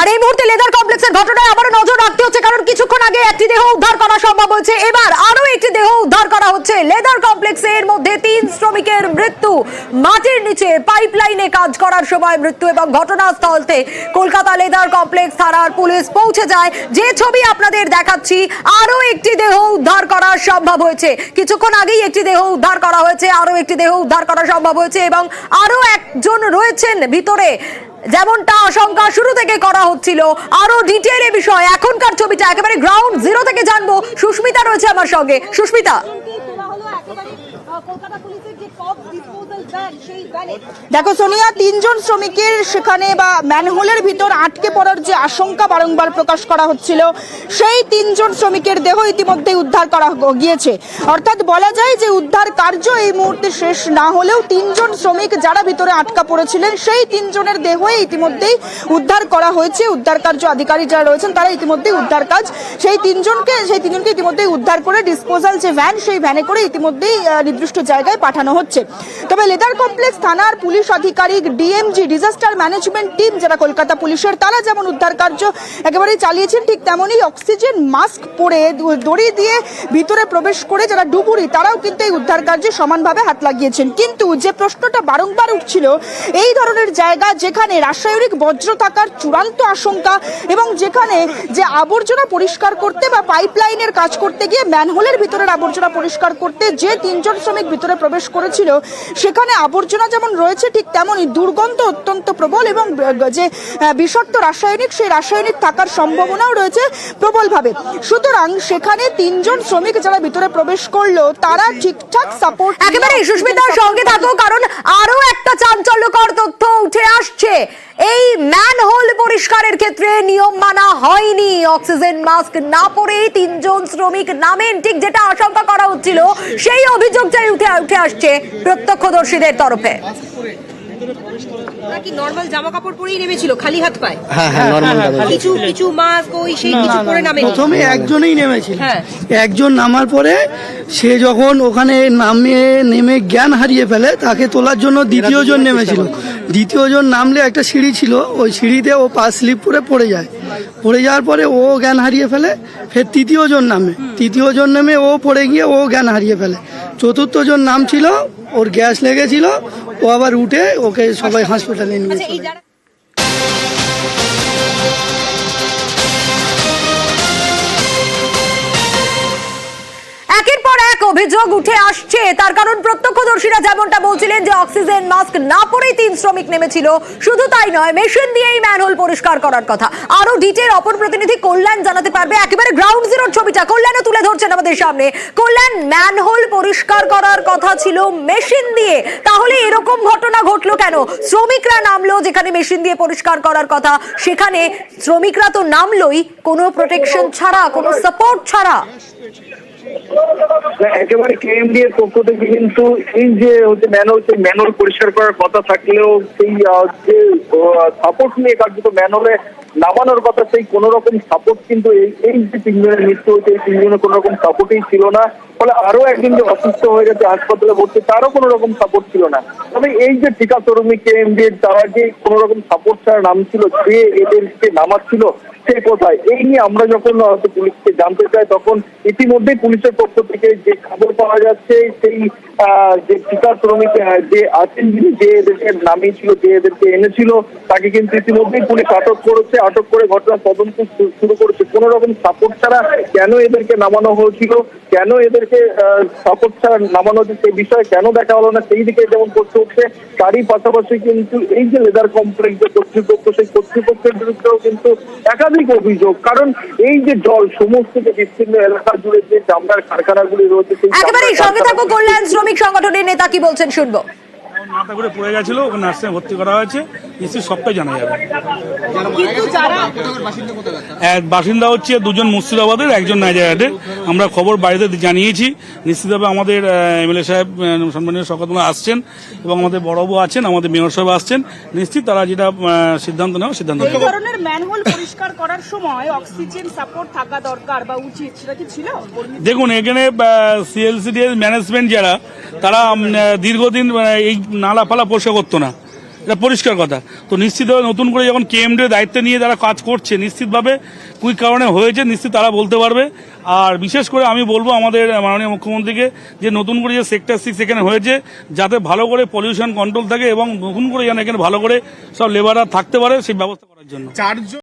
আর এই মুহূর্তে লেদার কমপ্লেক্সের ঘটনায় আবারও নজর রাখতে হচ্ছে, কারণ কিছুক্ষণ আগে একটি দেহ উদ্ধার করা সম্ভব হয়েছে। এবার আরও একটি দেহ উদ্ধার করা হচ্ছে। লেদার কমপ্লেক্সে এর মধ্যে তিন শ্রমিকের মৃত্যু। মাটির নিচে পাইপলাইনে কাজ করার সময় মৃত্যু এবং ঘটনাস্থলতে কলকাতা লেদার কমপ্লেক্স থানার পুলিশ পৌঁছে যায়। যে ছবি আপনাদের দেখাচ্ছি আরও একটি দেহ উদ্ধার করা সম্ভব হয়েছে। কিছুক্ষণ আগেই একটি দেহ উদ্ধার করা হয়েছে আরও একটি দেহ উদ্ধার করা সম্ভব হয়েছে এবং আরও একজন রয়েছেন ভিতরে। যেমনটা আশঙ্কা শুরু থেকে করা হচ্ছিল। আরও ডিটেইলে বিষয়, এখনকার ছবিটা একেবারে গ্রাউন্ড জিরো থেকে জানব। সুস্মিতা রয়েছে আমার সঙ্গে। সুস্মিতা তোলা হলো একেবারে আহ, কলকাতা পুলিশের যে কপ ডিসপোজাল ভ্যান সেই ভ্যানে দেখো সোনিয়া, তিনজন শ্রমিকের সেখানে বা ম্যানহোলের ভিতর আটকে পড়ার যে আশঙ্কা বারংবার প্রকাশ করা হচ্ছিল, সেই তিনজন শ্রমিকের দেহ ইতিমধ্যে উদ্ধার করা গিয়েছে। অর্থাৎ বলা যায় যে উদ্ধার কার্য এই মুহূর্তে শেষ না হলেও তিনজন শ্রমিক যারা ভিতরে আটকা পড়েছিলেন, সেই তিনজনের দেহই ইতিমধ্যেই উদ্ধার করা হয়েছে। উদ্ধার কার্য আধিকারিক যারা রয়েছেন, তারা ইতিমধ্যেই উদ্ধার কাজ, সেই তিনজনকে সেই তিনজনকে ইতিমধ্যেই উদ্ধার করে ডিসপোজাল যে ভ্যান সেই ভ্যানে করে ইতিমধ্যেই নির্দিষ্ট জায়গায় পাঠানো হচ্ছে। তবে লেদার কমপ্লেক্স থানার পুলিশ আধিকারিক ডিএমজি ডিজাস্টার ম্যানেজমেন্ট টিম যারা কলকাতা পুলিশের, তারা যেমন উদ্ধার কার্য একেবারেই চালিয়েছেন, ঠিক তেমনই অক্সিজেন মাস্ক পরে দড়ি দিয়ে ভিতরে প্রবেশ করে যারা ডুবুরি, তারাও কিন্তু এই উদ্ধার কার্যে সমানভাবে হাত লাগিয়েছেন। কিন্তু যে প্রশ্নটা বারংবার উঠছিল, এই ধরনের জায়গা যেখানে রাসায়নিক বজ্র থাকার চূড়ান্ত আশঙ্কা এবং যেখানে যে আবর্জনা পরিষ্কার করতে বা পাইপলাইনের কাজ করতে গিয়ে ম্যানহোলের ভিতরের আবর্জনা পরিষ্কার করতে যে তিনজন শ্রমিক ভিতরে প্রবেশ করেছিল সেখানে আবর্জনা যেমন রয়েছে ঠিক তেমনই দুর্গন্ধ অত্যন্ত প্রবল এবং যে বিষাক্ত রাসায়নিক সেই রাসায়নিক থাকার সম্ভাবনাও রয়েছে প্রবলভাবে। সুতরাং সেখানে তিনজন শ্রমিক যারা ভিতরে প্রবেশ করল তারা ঠিকঠাক সাপোর্ট একেবারে সুস্মিতার সঙ্গে থাকো কারণ আরও একটা চাঞ্চল্যকর তথ্য উঠে আসছে। এই ম্যানহোল পরিষ্কারের ক্ষেত্রে নিয়ম মানা হয়নি। অক্সিজেন মাস্ক না পরেই তিনজন শ্রমিক নামেন। ঠিক যেটা আশঙ্কা করা হচ্ছিল, সেই অভিযোগটাই উঠে উঠে আসছে প্রত্যক্ষদর্শীদের তরফে। ওরা কি নর্মাল জামা কাপড় পরেই নেমেছিল? খালি হাত পায়? হ্যাঁ হ্যাঁ নর্মাল দাদা কিছু কিছু মাস্ক ওই সেই কিছু পরে নামে প্রথমে একজনই নেমেছিল। হ্যাঁ। একজন নামার পরে সে যখন ওখানে নামে নেমে জ্ঞান হারিয়ে ফেলে তাকে তোলার জন্য দ্বিতীয় জন নেমেছিল। দ্বিতীয় জন নামলে একটা সিঁড়ি ছিল ওই সিঁড়িতে ও পা স্লিপ করে পড়ে যায়। পড়ে যাওয়ার পরে ও জ্ঞান হারিয়ে ফেলে ফের তৃতীয় জন নামে। তৃতীয় জন নেমে ও পড়ে গিয়ে ও জ্ঞান হারিয়ে ফেলে। চতুর্থ জন নাম ছিল ওর গ্যাস লেগেছিল ও আবার উঠে ওকে সবাই হাসপাতালে নিয়ে আচ্ছা চলে এক অভিযোগ উঠে আসছে। তার কারণ প্রত্যক্ষদর্শীরা যেমনটা বলছিলেন যে অক্সিজেন মাস্ক না পরেই তিন শ্রমিক নেমেছিল, শুধু তাই নয়, মেশিন দিয়েই ম্যানহোল পরিষ্কার করার কথা। আরও ডিটেল অপর প্রতিনিধি কল্যাণ জানাতে পারবে। একেবারে গ্রাউন্ড জিরোর ছবিটা, কল্যাণও তুলে ধরছেন আমাদের সামনে। কল্যাণ, ম্যানহোল পরিষ্কার করার কথা ছিল, মেশিন দিয়ে। তাহলে এরকম ঘটনা ঘটলো কেন? শ্রমিকরা নামলো যেখানে মেশিন দিয়ে পরিষ্কার করার কথা। সেখানে শ্রমিকরা তো নামলোই, কোনো প্রোটেকশন ছাড়া, কোনো সাপোর্ট ছাড়া। একেবারে কেএমডি এর পক্ষ থেকে কিন্তু এই যে হচ্ছে ম্যানুয়াল সেই ম্যানুয়াল পরিষ্কার করার কথা থাকলেও সেই যে সাপোর্ট নিয়ে কার্যত ম্যানুয়ালে নামানোর কথা সেই কোন রকম সাপোর্ট কিন্তু এই এই যে তিনজনের মৃত্যু হয়েছে, এই তিনজনের কোনো রকম সাপোর্টই ছিল না। ফলে আরও একজন যে অসুস্থ হয়ে গেছে হাসপাতালে ভর্তি, তারও কোনো রকম সাপোর্ট ছিল না। তবে এই যে টিকা তরুণী কেএমডি তারা যে কোনো রকম সাপোর্ট ছাড়া নাম ছিল যে এদেরকে নামাচ্ছিল, সে কোথায়? এই নিয়ে আমরা যখন হয়তো পুলিশকে জানতে চাই, তখন ইতিমধ্যেই পুলিশের পক্ষ থেকে যে খবর পাওয়া যাচ্ছে, সেই যে টিকা শ্রমিক যে আছেন যিনি, যে এদেরকে নামিয়েছিল, যে এদেরকে এনেছিল, তাকে কিন্তু ইতিমধ্যেই পুলিশ আটক করেছে। আটক করে ঘটনার তদন্ত শুরু করেছে। কোন রকম সাপোর্ট ছাড়া কেন এদেরকে নামানো হয়েছিল? কেন এদেরকে সাপোর্ট ছাড়া নামানো হচ্ছে সেই বিষয়ে কেন দেখা হলো না? সেই দিকে যেমন প্রশ্ন উঠছে তারই পাশাপাশি কিন্তু এই যে লেদার কমপ্লেক্স যে কর্তৃপক্ষ সেই কর্তৃপক্ষের বিরুদ্ধেও কিন্তু একাধিক অভিযোগ। কারণ এই যে জল সমস্ত যে বিস্তীর্ণ এলাকা জুড়ে যে চামড়ার কারখানাগুলি রয়েছে সেই চামড়ার সঙ্গে থাকো কল্যাণ শ্রমিক সংগঠনের নেতা কি বলছেন শুনব। মাথা ঘুরে পড়ে গেছিল ওকে নার্সিংয়ে ভর্তি করা হয়েছে। নিশ্চয়ই সবটাই জানা যাবে। বাসিন্দা হচ্ছে দুজন মুর্শিদাবাদের একজন নাইজারাদের আমরা খবর বাড়িতে জানিয়েছি। নিশ্চিতভাবে আমাদের এমএলএ সাহেব সম্মানীয় শকতমা আসছেন এবং আমাদের বড়বাবু আছেন আমাদের মেয়র সাহেব আসছেন। নিশ্চিত তারা যেটা সিদ্ধান্ত নেওয়া সিদ্ধান্ত এই ধরনের ম্যানহোল পরিষ্কার করার সময় অক্সিজেন সাপোর্ট থাকা দরকার বা উচিত সেটা কি ছিল? দেখুন এখানে সিএলসিডি ম্যানেজমেন্ট যারা তারা দীর্ঘদিন এই নালা ফালা পরিষ্কার করতো না। এটা পরিষ্কার কথা। তো নিশ্চিতভাবে নতুন করে যখন কেএমডি দায়িত্ব নিয়ে যারা কাজ করছে, নিশ্চিতভাবে কুই কারণে হয়েছে, নিশ্চিত তারা বলতে পারবে। আর বিশেষ করে আমি বলব আমাদের মাননীয় মুখ্যমন্ত্রীকে যে নতুন করে যে সেক্টর সিক্স এখানে হয়েছে, যাতে ভালো করে পলিউশন কন্ট্রোল থাকে এবং নতুন করে যেন এখানে ভালো করে সব লেবাররা থাকতে পারে সেই ব্যবস্থা করার জন্য। চারজন